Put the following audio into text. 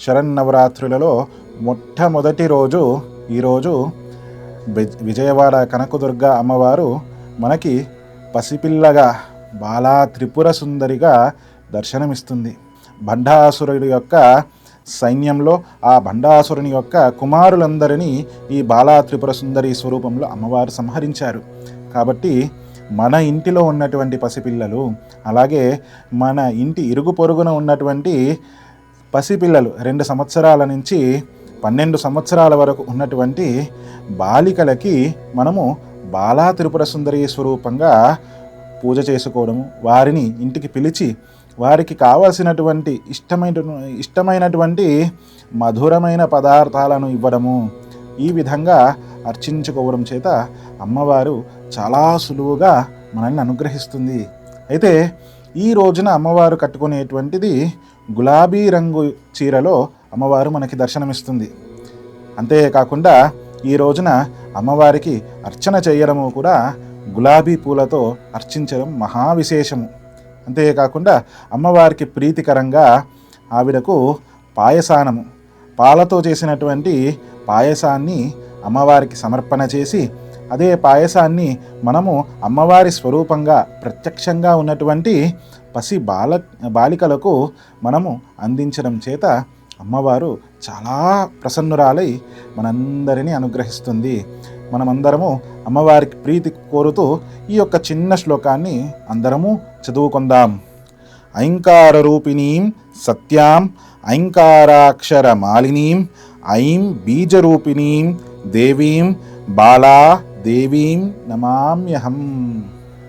శరన్నవరాత్రులలో మొట్టమొదటి రోజు ఈరోజు విజయవాడ కనకదుర్గ అమ్మవారు మనకి పసిపిల్లగా బాలా త్రిపుర సుందరిగా దర్శనమిస్తుంది. భండాసురుడి యొక్క సైన్యంలో ఆ భండాసురుని యొక్క కుమారులందరినీ ఈ బాలా త్రిపుర సుందరి స్వరూపంలో అమ్మవారు సంహరించారు. కాబట్టి మన ఇంటిలో ఉన్నటువంటి పసిపిల్లలు అలాగే మన ఇంటి ఇరుగు పొరుగున ఉన్నటువంటి పసిపిల్లలు రెండు సంవత్సరాల నుంచి పన్నెండు సంవత్సరాల వరకు ఉన్నటువంటి బాలికలకి మనము బాలా త్రిపుర సుందరి స్వరూపంగా పూజ చేసుకోవడము వారిని ఇంటికి పిలిచి వారికి కావలసినటువంటి ఇష్టమైన ఇష్టమైనటువంటి మధురమైన పదార్థాలను ఇవ్వడము. ఈ విధంగా అర్చించుకోవడం చేత అమ్మవారు చాలా సులువుగా మనల్ని అనుగ్రహిస్తుంది. అయితే ఈ రోజున అమ్మవారు కట్టుకునేటువంటిది గులాబీ రంగు చీరలో అమ్మవారు మనకి దర్శనమిస్తుంది. అంతేకాకుండా ఈ రోజున అమ్మవారికి అర్చన చేయడము కూడా గులాబీ పూలతో అర్చించడం మహా విశేషము అంతేకాకుండా అమ్మవారికి ప్రీతికరంగా ఆవిడకు పాయసానము. పాలతో చేసినటువంటి పాయసాన్ని అమ్మవారికి సమర్పణ చేసి అదే పాయసాన్ని మనము అమ్మవారి స్వరూపంగా ప్రత్యక్షంగా ఉన్నటువంటి పసి బాల బాలికలకు మనము అందించడం చేత అమ్మవారు చాలా ప్రసన్నురాలై మనందరినీ అనుగ్రహిస్తుంది. మనమందరము అమ్మవారికి ప్రీతి కోరుతూ ఈ యొక్క చిన్న శ్లోకాన్ని అందరము చదువుకుందాం. ఐంకార రూపిణీం సత్యాం ఐంకారాక్షర మాలినీం ఐం బీజరూపిణీం దేవీం బాలా దేవీం నమామ్యహం